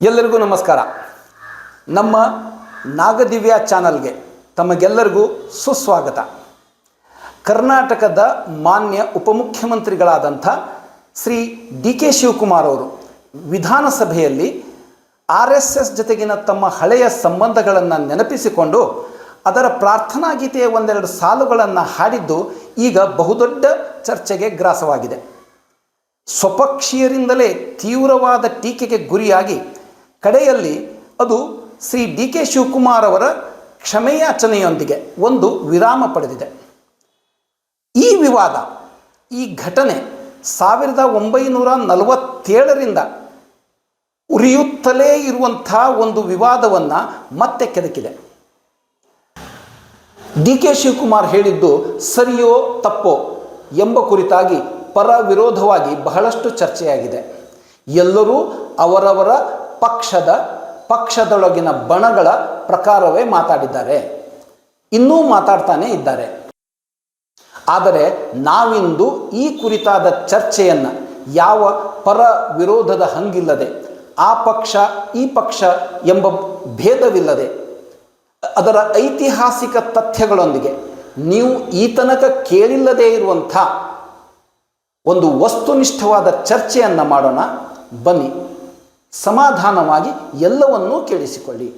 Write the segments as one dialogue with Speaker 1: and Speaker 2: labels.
Speaker 1: ಎಲ್ಲರಿಗೂ ನಮಸ್ಕಾರ. ನಮ್ಮ ನಾಗದಿವ್ಯ ಚಾನಲ್ಗೆ ತಮಗೆಲ್ಲರಿಗೂ ಸುಸ್ವಾಗತ. ಕರ್ನಾಟಕದ ಮಾನ್ಯ ಉಪಮುಖ್ಯಮಂತ್ರಿಗಳಾದಂಥ ಶ್ರೀ ಡಿ ಕೆ ಶಿವಕುಮಾರ್ ಅವರು ವಿಧಾನಸಭೆಯಲ್ಲಿ ಆರ್ ಎಸ್ ಎಸ್ ಜೊತೆಗಿನ ತಮ್ಮ ಹಳೆಯ ಸಂಬಂಧಗಳನ್ನು ನೆನಪಿಸಿಕೊಂಡು ಅದರ ಪ್ರಾರ್ಥನಾ ಗೀತೆಯ ಒಂದೆರಡು ಸಾಲುಗಳನ್ನು ಹಾಡಿದ್ದು ಈಗ ಬಹುದೊಡ್ಡ ಚರ್ಚೆಗೆ ಗ್ರಾಸವಾಗಿದೆ. ಸ್ವಪಕ್ಷೀಯರಿಂದಲೇ ತೀವ್ರವಾದ ಟೀಕೆಗೆ ಗುರಿಯಾಗಿ ಕಡೆಯಲ್ಲಿ ಅದು ಶ್ರೀ ಡಿ ಕೆ ಶಿವಕುಮಾರ್ ಅವರ ಕ್ಷಮೆಯಾಚನೆಯೊಂದಿಗೆ ಒಂದು ವಿರಾಮ ಪಡೆದಿದೆ. ಈ ವಿವಾದ, ಈ ಘಟನೆ ಸಾವಿರದ ಒಂಬೈನೂರ ನಲವತ್ತೇಳರಿಂದ ಉರಿಯುತ್ತಲೇ ಇರುವಂಥ ಒಂದು ವಿವಾದವನ್ನು ಮತ್ತೆ ಕೆದಕಿದೆ. ಡಿ ಕೆ ಶಿವಕುಮಾರ್ ಹೇಳಿದ್ದು ಸರಿಯೋ ತಪ್ಪೋ ಎಂಬ ಕುರಿತಾಗಿ ಪರ ವಿರೋಧವಾಗಿ ಬಹಳಷ್ಟು ಚರ್ಚೆಯಾಗಿದೆ. ಎಲ್ಲರೂ ಅವರವರ ಪಕ್ಷದ, ಪಕ್ಷದೊಳಗಿನ ಬಣಗಳ ಪ್ರಕಾರವೇ ಮಾತಾಡಿದ್ದಾರೆ. ಇನ್ನೂ ಮಾತಾಡ್ತಾನೆ ಇದ್ದಾರೆ. ಆದರೆ ನಾವಿಂದು ಈ ಕುರಿತಾದ ಚರ್ಚೆಯನ್ನು ಯಾವ ಪರ ವಿರೋಧದ ಹಂಗಿಲ್ಲದೆ, ಆ ಪಕ್ಷ, ಈ ಪಕ್ಷ ಎಂಬ ಭೇದವಿಲ್ಲದೆ, ಅದರ ಐತಿಹಾಸಿಕ ತಥ್ಯಗಳೊಂದಿಗೆ ನೀವು ಈ ತನಕ ಕೇಳಿಲ್ಲದೇ ಇರುವಂಥ ಒಂದು ವಸ್ತುನಿಷ್ಠವಾದ ಚರ್ಚೆಯನ್ನು ಮಾಡೋಣ. ಬನ್ನಿ. ಸಮಾಧಾನವಾಗಿ ಎಲ್ಲವನ್ನೂ ಕೇಳಿಸಿಕೊಳ್ಳಿ.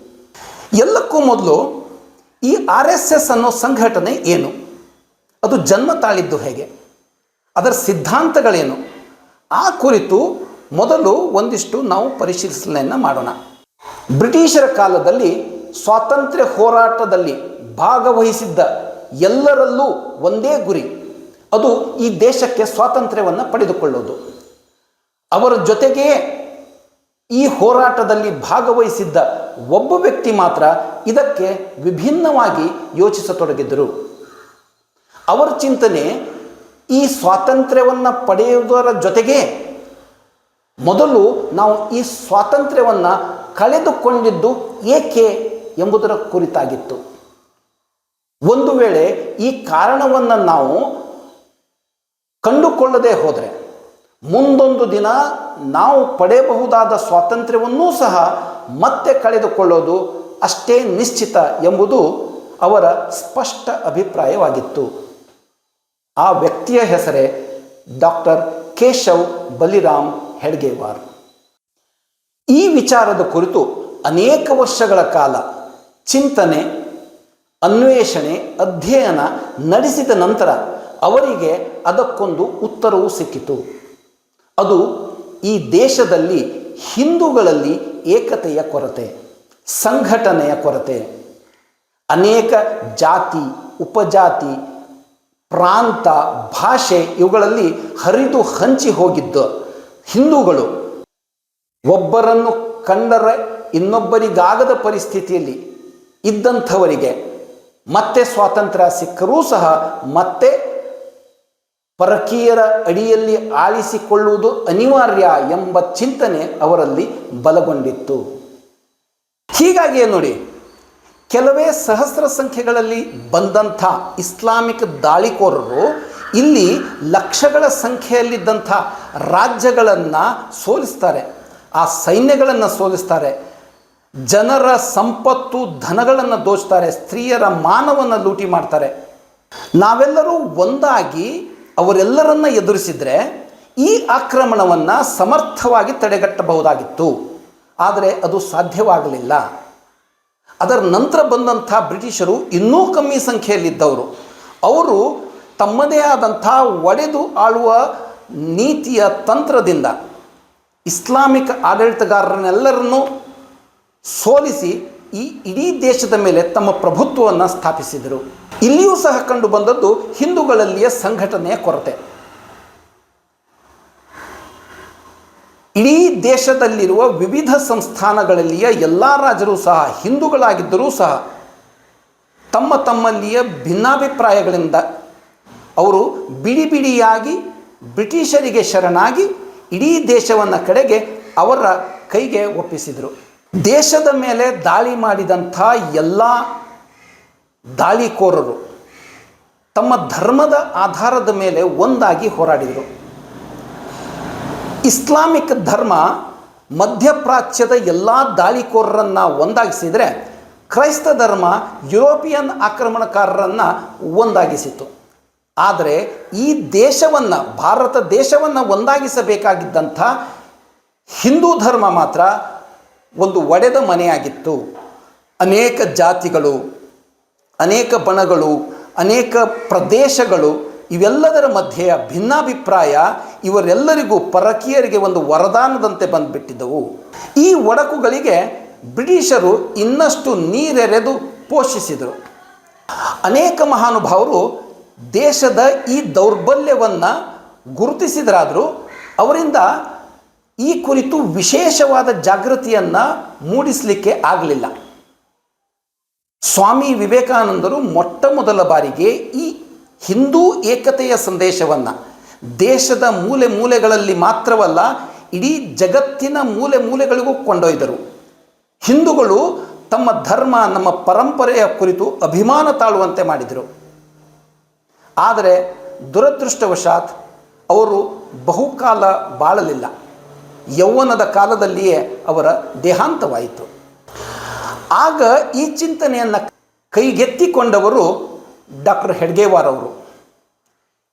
Speaker 1: ಎಲ್ಲಕ್ಕೂ ಮೊದಲು ಈ ಆರ್ ಎಸ್ ಎಸ್ ಅನ್ನೋ ಸಂಘಟನೆ ಏನು? ಅದು ಜನ್ಮ ತಾಳಿದ್ದು ಹೇಗೆ? ಅದರ ಸಿದ್ಧಾಂತಗಳೇನು? ಆ ಕುರಿತು ಮೊದಲು ಒಂದಿಷ್ಟು ನಾವು ಪರಿಶೀಲಿಸಲೆಯನ್ನು ಮಾಡೋಣ. ಬ್ರಿಟಿಷರ ಕಾಲದಲ್ಲಿ ಸ್ವಾತಂತ್ರ್ಯ ಹೋರಾಟದಲ್ಲಿ ಭಾಗವಹಿಸಿದ್ದ ಎಲ್ಲರಲ್ಲೂ ಒಂದೇ ಗುರಿ. ಅದು ಈ ದೇಶಕ್ಕೆ ಸ್ವಾತಂತ್ರ್ಯವನ್ನು ಪಡೆದುಕೊಳ್ಳೋದು. ಅವರ ಜೊತೆಗೇ ಈ ಹೋರಾಟದಲ್ಲಿ ಭಾಗವಹಿಸಿದ್ದ ಒಬ್ಬ ವ್ಯಕ್ತಿ ಮಾತ್ರ ಇದಕ್ಕೆ ವಿಭಿನ್ನವಾಗಿ ಯೋಚಿಸತೊಡಗಿದ್ದರು. ಅವರ ಚಿಂತನೆ ಈ ಸ್ವಾತಂತ್ರ್ಯವನ್ನು ಪಡೆಯುವುದರ ಜೊತೆಗೆ ಮೊದಲು ನಾವು ಈ ಸ್ವಾತಂತ್ರ್ಯವನ್ನು ಕಳೆದುಕೊಂಡಿದ್ದು ಏಕೆ ಎಂಬುದರ ಕುರಿತಾಗಿತ್ತು. ಒಂದು ವೇಳೆ ಈ ಕಾರಣವನ್ನು ನಾವು ಕಂಡುಕೊಳ್ಳದೆ ಹೋದರೆ ಮುಂದೊಂದು ದಿನ ನಾವು ಪಡೆಯಬಹುದಾದ ಸ್ವಾತಂತ್ರ್ಯವನ್ನೂ ಸಹ ಮತ್ತೆ ಕಳೆದುಕೊಳ್ಳೋದು ಅಷ್ಟೇ ನಿಶ್ಚಿತ ಎಂಬುದು ಅವರ ಸ್ಪಷ್ಟ ಅಭಿಪ್ರಾಯವಾಗಿತ್ತು. ಆ ವ್ಯಕ್ತಿಯ ಹೆಸರೇ ಡಾಕ್ಟರ್ ಕೇಶವ್ ಬಲಿರಾಮ್ ಹೆಡ್ಗೇವಾರ್. ಈ ವಿಚಾರದ ಕುರಿತು ಅನೇಕ ವರ್ಷಗಳ ಕಾಲ ಚಿಂತನೆ, ಅನ್ವೇಷಣೆ, ಅಧ್ಯಯನ ನಡೆಸಿದ ನಂತರ ಅವರಿಗೆ ಅದಕ್ಕೊಂದು ಉತ್ತರವು ಸಿಕ್ಕಿತು. ಅದು ಈ ದೇಶದಲ್ಲಿ ಹಿಂದೂಗಳಲ್ಲಿ ಏಕತೆಯ ಕೊರತೆ, ಸಂಘಟನೆಯ ಕೊರತೆ. ಅನೇಕ ಜಾತಿ, ಉಪಜಾತಿ, ಪ್ರಾಂತ, ಭಾಷೆ ಇವುಗಳಲ್ಲಿ ಹರಿದು ಹಂಚಿ ಹೋಗಿದ್ದ ಹಿಂದೂಗಳು. ಒಬ್ಬರನ್ನು ಕಂಡರೆ ಇನ್ನೊಬ್ಬರಿಗಾಗದ ಪರಿಸ್ಥಿತಿಯಲ್ಲಿ ಇದ್ದಂಥವರಿಗೆ ಮತ್ತೆ ಸ್ವಾತಂತ್ರ್ಯ ಸಿಕ್ಕರೂ ಸಹ ಮತ್ತೆ ಪರಕೀಯರ ಅಡಿಯಲ್ಲಿ ಆಳಿಸಿಕೊಳ್ಳುವುದು ಅನಿವಾರ್ಯ ಎಂಬ ಚಿಂತನೆ ಅವರಲ್ಲಿ ಬಲಗೊಂಡಿತ್ತು. ಹೀಗಾಗಿಯೇ ನೋಡಿ, ಕೆಲವೇ ಸಹಸ್ರ ಸಂಖ್ಯೆಗಳಲ್ಲಿ ಬಂದಂಥ ಇಸ್ಲಾಮಿಕ್ ದಾಳಿಕೋರರು ಇಲ್ಲಿ ಲಕ್ಷಗಳ ಸಂಖ್ಯೆಯಲ್ಲಿದ್ದಂಥ ರಾಜ್ಯಗಳನ್ನು ಸೋಲಿಸ್ತಾರೆ. ಆ ಸೈನ್ಯಗಳನ್ನು ಸೋಲಿಸ್ತಾರೆ. ಜನರ ಸಂಪತ್ತು, ಧನಗಳನ್ನು ದೋಚ್ತಾರೆ. ಸ್ತ್ರೀಯರ ಮಾನವನ್ನು ಲೂಟಿ ಮಾಡ್ತಾರೆ. ನಾವೆಲ್ಲರೂ ಒಂದಾಗಿ ಅವರೆಲ್ಲರನ್ನ ಎದುರಿಸಿದರೆ ಈ ಆಕ್ರಮಣವನ್ನು ಸಮರ್ಥವಾಗಿ ತಡೆಗಟ್ಟಬಹುದಾಗಿತ್ತು. ಆದರೆ ಅದು ಸಾಧ್ಯವಾಗಲಿಲ್ಲ. ಅದರ ನಂತರ ಬಂದಂಥ ಬ್ರಿಟಿಷರು ಇನ್ನೂ ಕಮ್ಮಿ ಸಂಖ್ಯೆಯಲ್ಲಿದ್ದವರು. ಅವರು ತಮ್ಮದೇ ಆದಂಥ ಒಡೆದು ಆಳುವ ನೀತಿಯ ತಂತ್ರದಿಂದ ಇಸ್ಲಾಮಿಕ್ ಆಡಳಿತಗಾರರನ್ನೆಲ್ಲರನ್ನೂ ಸೋಲಿಸಿ ಈ ಇಡೀ ದೇಶದ ಮೇಲೆ ತಮ್ಮ ಪ್ರಭುತ್ವವನ್ನು ಸ್ಥಾಪಿಸಿದರು. ಇಲ್ಲಿಯೂ ಸಹ ಕಂಡು ಬಂದದ್ದು ಹಿಂದೂಗಳಲ್ಲಿಯ ಸಂಘಟನೆಯ ಕೊರತೆ. ಇಡೀ ದೇಶದಲ್ಲಿರುವ ವಿವಿಧ ಸಂಸ್ಥಾನಗಳಲ್ಲಿಯ ಎಲ್ಲ ರಾಜರು ಸಹ, ಹಿಂದೂಗಳಾಗಿದ್ದರೂ ಸಹ ತಮ್ಮ ತಮ್ಮಲ್ಲಿಯ ಭಿನ್ನಾಭಿಪ್ರಾಯಗಳಿಂದ ಅವರು ಬಿಡಿ ಬಿಡಿಯಾಗಿ ಬ್ರಿಟಿಷರಿಗೆ ಶರಣಾಗಿ ಇಡೀ ದೇಶವನ್ನು ಕಡೆಗೆ ಅವರ ಕೈಗೆ ಒಪ್ಪಿಸಿದರು. ದೇಶದ ಮೇಲೆ ದಾಳಿ ಮಾಡಿದಂಥ ಎಲ್ಲ ದಾಳಿಕೋರರು ತಮ್ಮ ಧರ್ಮದ ಆಧಾರದ ಮೇಲೆ ಒಂದಾಗಿ ಹೋರಾಡಿದರು. ಇಸ್ಲಾಮಿಕ್ ಧರ್ಮ ಮಧ್ಯಪ್ರಾಚ್ಯದ ಎಲ್ಲ ದಾಳಿಕೋರರನ್ನು ಒಂದಾಗಿಸಿದರೆ ಕ್ರೈಸ್ತ ಧರ್ಮ ಯುರೋಪಿಯನ್ ಆಕ್ರಮಣಕಾರರನ್ನು ಒಂದಾಗಿಸಿತು ಆದರೆ ಈ ದೇಶವನ್ನು, ಭಾರತ ದೇಶವನ್ನು ಒಂದಾಗಿಸಬೇಕಾಗಿದ್ದಂಥ ಹಿಂದೂ ಧರ್ಮ ಮಾತ್ರ ಒಂದು ಒಡೆದ ಮನೆಯಾಗಿತ್ತು. ಅನೇಕ ಜಾತಿಗಳು ಅನೇಕ ಬಣಗಳು, ಅನೇಕ ಪ್ರದೇಶಗಳು, ಇವೆಲ್ಲದರ ಮಧ್ಯೆಯ ಭಿನ್ನಾಭಿಪ್ರಾಯ ಇವರೆಲ್ಲರಿಗೂ ಪರಕೀಯರಿಗೆ ಒಂದು ವರದಾನದಂತೆ ಬಂದುಬಿಟ್ಟಿದ್ದವು. ಈ ಒಡಕುಗಳಿಗೆ ಬ್ರಿಟಿಷರು ಇನ್ನಷ್ಟು ನೀರೆರೆದು ಪೋಷಿಸಿದರು. ಅನೇಕ ಮಹಾನುಭಾವರು ದೇಶದ ಈ ದೌರ್ಬಲ್ಯವನ್ನು ಗುರುತಿಸಿದರಾದರೂ ಅವರಿಂದ ಈ ಕುರಿತು ವಿಶೇಷವಾದ ಜಾಗೃತಿಯನ್ನು ಮೂಡಿಸಲಿಕ್ಕೆ ಆಗಲಿಲ್ಲ. ಸ್ವಾಮಿ ವಿವೇಕಾನಂದರು ಮೊಟ್ಟ ಮೊದಲ ಬಾರಿಗೆ ಈ ಹಿಂದೂ ಏಕತೆಯ ಸಂದೇಶವನ್ನು, ದೇಶದ ಮೂಲೆ ಮೂಲೆಗಳಲ್ಲಿ ಮಾತ್ರವಲ್ಲ, ಇಡೀ ಜಗತ್ತಿನ ಮೂಲೆ ಮೂಲೆಗಳಿಗೂ ಕೊಂಡೊಯ್ದರು. ಹಿಂದೂಗಳು ತಮ್ಮ ಧರ್ಮ, ನಮ್ಮ ಪರಂಪರೆಯ ಕುರಿತು ಅಭಿಮಾನ ತಾಳುವಂತೆ ಮಾಡಿದರು. ಆದರೆ ದುರದೃಷ್ಟವಶಾತ್ ಅವರು ಬಹುಕಾಲ ಬಾಳಲಿಲ್ಲ. ಯೌವನದ ಕಾಲದಲ್ಲಿಯೇ ಅವರ ದೇಹಾಂತವಾಯಿತು. ಆಗ ಈ ಚಿಂತನೆಯನ್ನು ಕೈಗೆತ್ತಿಕೊಂಡವರು ಡಾಕ್ಟರ್ ಹೆಡ್ಗೇವಾರ್ ಅವರು.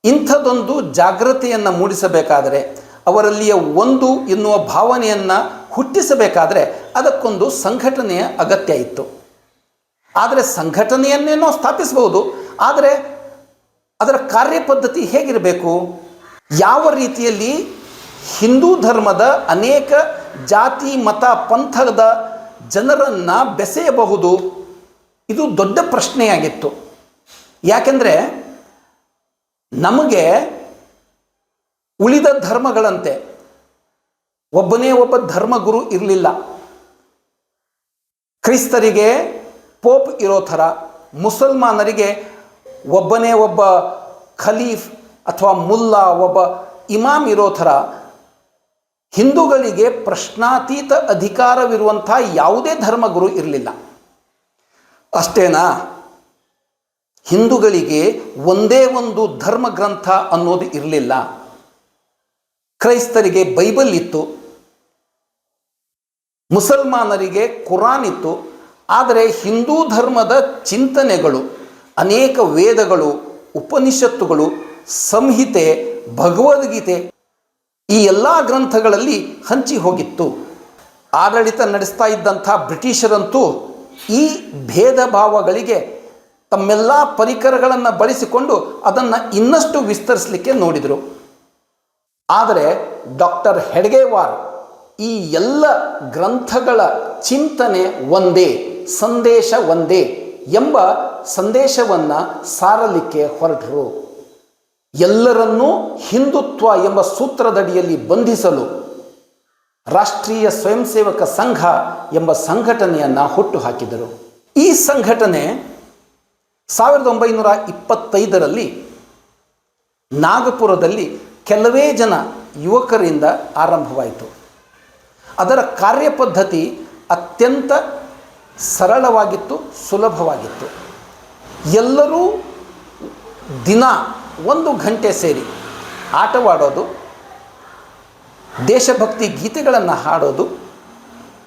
Speaker 1: ಇಂಥದೊಂದು ಜಾಗೃತಿಯನ್ನು ಮೂಡಿಸಬೇಕಾದರೆ, ಅವರಲ್ಲಿಯ ಒಂದು ಎನ್ನುವ ಭಾವನೆಯನ್ನು ಹುಟ್ಟಿಸಬೇಕಾದರೆ ಅದಕ್ಕೊಂದು ಸಂಘಟನೆಯ ಅಗತ್ಯ ಇತ್ತು. ಆದರೆ ಸಂಘಟನೆಯನ್ನೇನೋ ಸ್ಥಾಪಿಸಬಹುದು, ಆದರೆ ಅದರ ಕಾರ್ಯಪದ್ಧತಿ ಹೇಗಿರಬೇಕು? ಯಾವ ರೀತಿಯಲ್ಲಿ ಹಿಂದೂ ಧರ್ಮದ ಅನೇಕ ಜಾತಿ, ಮತ, ಪಂಥದ ಜನರನ್ನು ಬೆಸೆಯಬಹುದು? ಇದು ದೊಡ್ಡ ಪ್ರಶ್ನೆಯಾಗಿತ್ತು. ಯಾಕೆಂದರೆ ನಮಗೆ ಉಳಿದ ಧರ್ಮಗಳಂತೆ, ಒಬ್ಬನೇ ಒಬ್ಬ ಧರ್ಮಗುರು ಇರಲಿಲ್ಲ. ಕ್ರಿಸ್ತರಿಗೆ ಪೋಪ್ ಇರೋ ಥರ, ಮುಸಲ್ಮಾನರಿಗೆ ಒಬ್ಬನೇ ಒಬ್ಬ ಖಲೀಫ್ ಅಥವಾ ಮುಲ್ಲಾ, ಒಬ್ಬ ಇಮಾಮ್ ಇರೋ ಥರ ಹಿಂದೂಗಳಿಗೆ ಪ್ರಶ್ನಾತೀತ ಅಧಿಕಾರವಿರುವಂಥ ಯಾವುದೇ ಧರ್ಮಗುರು ಇರಲಿಲ್ಲ. ಅಷ್ಟೇನಾ? ಹಿಂದೂಗಳಿಗೆ ಒಂದೇ ಒಂದು ಧರ್ಮ ಗ್ರಂಥ ಅನ್ನೋದು ಇರಲಿಲ್ಲ. ಕ್ರೈಸ್ತರಿಗೆ ಬೈಬಲ್ ಇತ್ತು. ಮುಸಲ್ಮಾನರಿಗೆ ಕುರಾನ್ ಇತ್ತು. ಆದರೆ ಹಿಂದೂ ಧರ್ಮದ ಚಿಂತನೆಗಳು, ಅನೇಕ ವೇದಗಳು, ಉಪನಿಷತ್ತುಗಳು, ಸಂಹಿತೆ, ಭಗವದ್ಗೀತೆ ಈ ಎಲ್ಲ ಗ್ರಂಥಗಳಲ್ಲಿ ಹಂಚಿ ಹೋಗಿತ್ತು. ಆಡಳಿತ ನಡೆಸ್ತಾ ಇದ್ದಂಥ ಬ್ರಿಟಿಷರಂತೂ ಈ ಭೇದ ಭಾವಗಳಿಗೆ ತಮ್ಮೆಲ್ಲ ಪರಿಕರಗಳನ್ನು ಬಳಸಿಕೊಂಡು ಅದನ್ನು ಇನ್ನಷ್ಟು ವಿಸ್ತರಿಸಲಿಕ್ಕೆ ನೋಡಿದರು. ಆದರೆ ಡಾಕ್ಟರ್ ಹೆಡ್ಗೆವಾರ್ ಈ ಎಲ್ಲ ಗ್ರಂಥಗಳ ಚಿಂತನೆ ಒಂದೇ, ಸಂದೇಶ ಒಂದೇ ಎಂಬ ಸಂದೇಶವನ್ನು ಸಾರಲಿಕ್ಕೆ ಹೊರಟರು. ಎಲ್ಲರನ್ನೂ ಹಿಂದುತ್ವ ಎಂಬ ಸೂತ್ರದಡಿಯಲ್ಲಿ ಬಂಧಿಸಲು ರಾಷ್ಟ್ರೀಯ ಸ್ವಯಂ ಸೇವಕ ಸಂಘ ಎಂಬ ಸಂಘಟನೆಯನ್ನು ಹುಟ್ಟು ಹಾಕಿದರು ಈ ಸಂಘಟನೆ ಸಾವಿರದ ಒಂಬೈನೂರ ಇಪ್ಪತ್ತೈದರಲ್ಲಿ ನಾಗಪುರದಲ್ಲಿ ಕೆಲವೇ ಜನ ಯುವಕರಿಂದ ಆರಂಭವಾಯಿತು. ಅದರ ಕಾರ್ಯಪದ್ಧತಿ ಅತ್ಯಂತ ಸರಳವಾಗಿತ್ತು, ಸುಲಭವಾಗಿತ್ತು. ಎಲ್ಲರೂ ದಿನ ಒಂದು ಗಂಟೆ ಸೇರಿ ಆಟವಾಡೋದು, ದೇಶಭಕ್ತಿ ಗೀತೆಗಳನ್ನು ಹಾಡೋದು,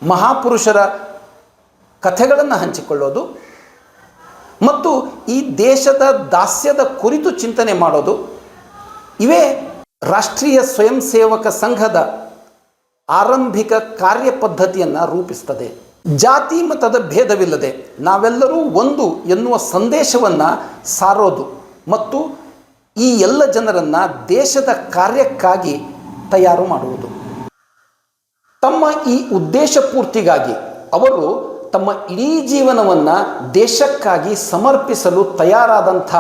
Speaker 1: ಮಹಾಪುರುಷರ ಕಥೆಗಳನ್ನು ಹಂಚಿಕೊಳ್ಳೋದು, ಮತ್ತು ಈ ದೇಶದ ದಾಸ್ಯದ ಕುರಿತು ಚಿಂತನೆ ಮಾಡೋದು, ಇವೇ ರಾಷ್ಟ್ರೀಯ ಸ್ವಯಂ ಸೇವಕ ಸಂಘದ ಆರಂಭಿಕ ಕಾರ್ಯಪದ್ಧತಿಯನ್ನು ರೂಪಿಸ್ತದೆ. ಜಾತಿ ಮತದ ಭೇದವಿಲ್ಲದೆ ನಾವೆಲ್ಲರೂ ಒಂದು ಎನ್ನುವ ಸಂದೇಶವನ್ನು ಸಾರೋದು ಮತ್ತು ಈ ಎಲ್ಲ ಜನರನ್ನು ದೇಶದ ಕಾರ್ಯಕ್ಕಾಗಿ ತಯಾರು ಮಾಡುವುದು. ತಮ್ಮ ಈ ಉದ್ದೇಶ ಪೂರ್ತಿಗಾಗಿ ಅವರು ತಮ್ಮ ಇಡೀ ಜೀವನವನ್ನು ದೇಶಕ್ಕಾಗಿ ಸಮರ್ಪಿಸಲು ತಯಾರಾದಂಥ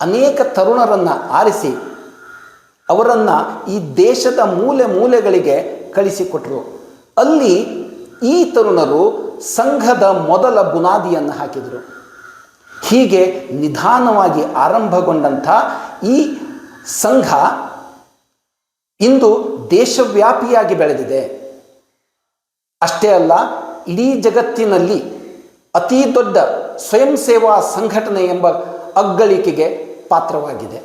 Speaker 1: ಅನೇಕ ತರುಣರನ್ನು ಆರಿಸಿ ಅವರನ್ನು ಈ ದೇಶದ ಮೂಲೆ ಮೂಲೆಗಳಿಗೆ ಕಳಿಸಿಕೊಟ್ಟರು ಅಲ್ಲಿ ಈ ತರುಣರು ಸಂಘದ ಮೊದಲ ಬುನಾದಿಯನ್ನು ಹಾಕಿದರು. ಹೀಗೆ ನಿಧಾನವಾಗಿ ಆರಂಭಗೊಂಡಂಥ ಈ ಸಂಘ ಇಂದು ದೇಶವ್ಯಾಪಿಯಾಗಿ ಬೆಳೆದಿದೆ. ಅಷ್ಟೇ ಅಲ್ಲ, ಇಡೀ ಜಗತ್ತಿನಲ್ಲಿ ಅತಿ ದೊಡ್ಡ ಸ್ವಯಂ ಸೇವಾ ಸಂಘಟನೆ ಎಂಬ ಅಗ್ಗಳಿಕೆಗೆ ಪಾತ್ರವಾಗಿದೆ.